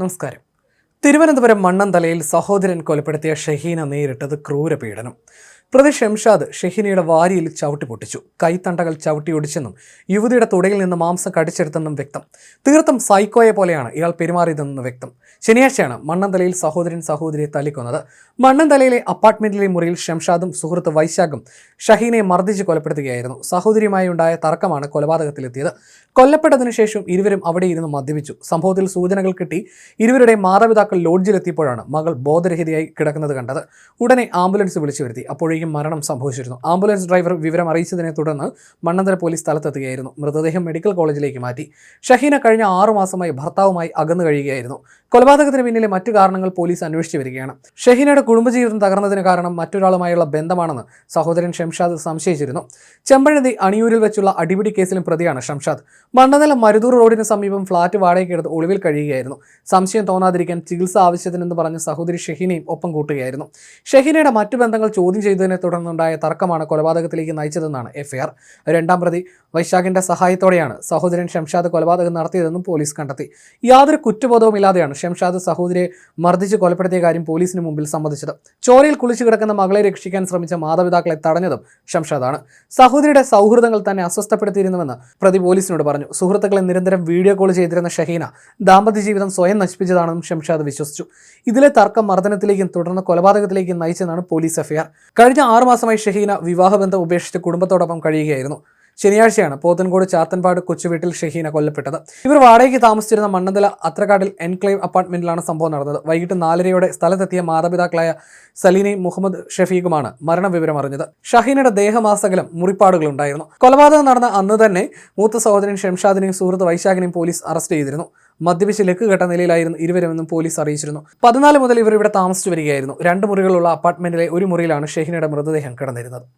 നമസ്കാരം. തിരുവനന്തപുരം മണ്ണന്തലയിൽ സഹോദരൻ കൊലപ്പെടുത്തിയ ഷഹീന നേരിട്ടത് ക്രൂരപീഡനം. പ്രതി ഷംഷാദ് ഷെഹിനയുടെ വാരിയിൽ ചവിട്ടി പൊട്ടിച്ചു. കൈത്തണ്ടകൾ ചവിട്ടിയൊടിച്ചെന്നും യുവതിയുടെ തുടയിൽ നിന്ന് മാംസം കടിച്ചെടുത്തെന്നും വ്യക്തം. തീർത്തും സൈക്കോയെ പോലെയാണ് ഇയാൾ പെരുമാറിയതെന്ന് വ്യക്തം. ശനിയാഴ്ചയാണ് മണ്ണന്തലയിൽ സഹോദരൻ സഹോദരിയെ തല്ലിക്കൊന്നത്. മണ്ണന്തലയിലെ അപ്പാർട്ട്മെന്റിലെ മുറിയിൽ ഷംഷാദും സുഹൃത്ത് വൈശാഖും ഷഹീനെ മർദ്ദിച്ച് കൊലപ്പെടുത്തുകയായിരുന്നു. സഹോദരിയുമായി ഉണ്ടായ തർക്കമാണ് കൊലപാതകത്തിലെത്തിയത്. കൊല്ലപ്പെട്ടതിനു ശേഷം ഇരുവരും അവിടെ ഇരുന്ന് മദ്യപിച്ചു. സംഭവത്തിൽ സൂചനകൾ കിട്ടി ഇരുവരുടെ മാതാപിതാക്കൾ ലോഡ്ജിലെത്തിയപ്പോഴാണ് മകൾ ബോധരഹിതയായി കിടക്കുന്നത് കണ്ടത്. ഉടനെ ആംബുലൻസ് വിളിച്ചു വരുത്തി. അപ്പോഴേക്കും മരണം സംഭവിച്ചിരുന്നു. ആംബുലൻസ് ഡ്രൈവർ വിവരം അറിയിച്ചതിനെ തുടർന്ന് മണ്ണന്തര പോലീസ് സ്ഥലത്തെത്തുകയായിരുന്നു. മൃതദേഹം മെഡിക്കൽ കോളേജിലേക്ക് മാറ്റി. ഷഹീന കഴിഞ്ഞ ആറു മാസമായി ഭർത്താവുമായി അകന്നു കഴിയുകയായിരുന്നു. കൊലപാതകത്തിന് പിന്നിലെ മറ്റു കാരണങ്ങൾ പോലീസ് അന്വേഷിച്ചു വരികയാണ്. ഷഹീനയുടെ കുടുംബജീവിതം തകർന്നതിന് കാരണം മറ്റൊരാളുമായുള്ള ബന്ധമാണെന്ന് സഹോദരൻ ഷംഷാദ് സംശയിച്ചിരുന്നു. ചെമ്പഴന്തി അണിയൂരിൽ വെച്ചുള്ള അടിപിടി കേസിലും പ്രതിയാണ് ഷംഷാദ്. മണ്ണന്തല മരുതൂർ റോഡിന് സമീപം ഫ്ളാറ്റ് വാടകയ്ക്കെടുത്ത് ഒളിവിൽ കഴിയുകയായിരുന്നു. സംശയം തോന്നാതിരിക്കാൻ ചികിത്സ ആവശ്യത്തിനെന്ന് പറഞ്ഞ് സഹോദരി ഷഹീനയും ഒപ്പം കൂട്ടുകയായിരുന്നു. ഷഹീനയുടെ മറ്റു ബന്ധങ്ങൾ ചോദ്യം ചെയ്തതിനെ തുടർന്നുണ്ടായ തർക്കമാണ് കൊലപാതകത്തിലേക്ക് നയിച്ചതെന്നാണ് എഫ്ഐആർ. രണ്ടാം പ്രതി വൈശാഖിന്റെ സഹായത്തോടെയാണ് സഹോദരൻ ഷംഷാദ് കൊലപാതകം നടത്തിയതെന്നും പോലീസ് കണ്ടെത്തി. യാതൊരു കുറ്റബോധവുമില്ലാതെയാണ് ഷംഷാദ് സഹോദരിയെ മർദ്ദിച്ച് കൊലപ്പെടുത്തിയ കാര്യം പോലീസിന് മുമ്പിൽ സമ്മതിച്ചത്. ചോരയിൽ കുളിച്ചു കിടക്കുന്ന മകളെ രക്ഷിക്കാൻ ശ്രമിച്ച മാതാപിതാക്കളെ തടഞ്ഞതും ഷംഷാദാണ്. സഹോദരിയുടെ സൗഹൃദങ്ങൾ തന്നെ അസ്വസ്ഥപ്പെടുത്തിയിരുന്നുവെന്ന് പ്രതി പോലീസിനോട് പറഞ്ഞു. സുഹൃത്തുക്കളെ നിരന്തരം വീഡിയോ കോൾ ചെയ്തിരുന്ന ഷഹീന ദാമ്പത്യ ജീവിതം സ്വയം നശിപ്പിച്ചതാണെന്നും ഷംഷാദ് വിശ്വസിച്ചു. ഇതിലെ തർക്കം മർദ്ദനത്തിലേക്കും തുടർന്ന് കൊലപാതകത്തിലേക്കും നയിച്ചെന്നാണ് പോലീസ് എഫ്ഐആർ. കഴിഞ്ഞ ആറുമാസമായി ഷഹീന വിവാഹബന്ധം ഉപേക്ഷിച്ച് കുടുംബത്തോടൊപ്പം കഴിയുകയായിരുന്നു. ശനിയാഴ്ചയാണ് പോത്തൻകോട് ചാത്തൻപാട് കൊച്ചുവീട്ടിൽ ഷഹീന കൊല്ലപ്പെട്ടത്. ഇവർ വാടകയ്ക്ക് താമസിച്ചിരുന്ന മണ്ണന്തല അത്രക്കാട്ടിൽ എൻക്ലേവ് അപ്പാർട്ട്മെന്റിലാണ് സംഭവം നടന്നത്. വൈകിട്ട് നാലരയോടെ സ്ഥലത്തെത്തിയ മാതാപിതാക്കളായ സലീനയും മുഹമ്മദ് ഷഫീഖുമാണ് മരണവിവരം അറിഞ്ഞത് ഷഹീനയുടെ ദേഹമാസകലം മുറിപ്പാടുകളുണ്ടായിരുന്നു. കൊലപാതകം നടന്ന അന്ന് തന്നെ മൂത്ത സഹോദരൻ ഷംഷാദിനെയും സുഹൃത്ത് വൈശാഖിനെയും പോലീസ് അറസ്റ്റ് ചെയ്തിരുന്നു. മദ്യപിച്ച് ലക്ക് കെട്ട നിലയിലായിരുന്നു ഇരുവരുമെന്നും പോലീസ് അറിയിച്ചിരുന്നു. പതിനാല് മുതൽ ഇവർ ഇവിടെ താമസിച്ചു വരികയായിരുന്നു. രണ്ട് മുറികളുള്ള അപ്പാർട്ട്മെന്റിലെ ഒരു മുറിയിലാണ് ഷെഹിനയുടെ മൃതദേഹം കിടന്നിരുന്നത്.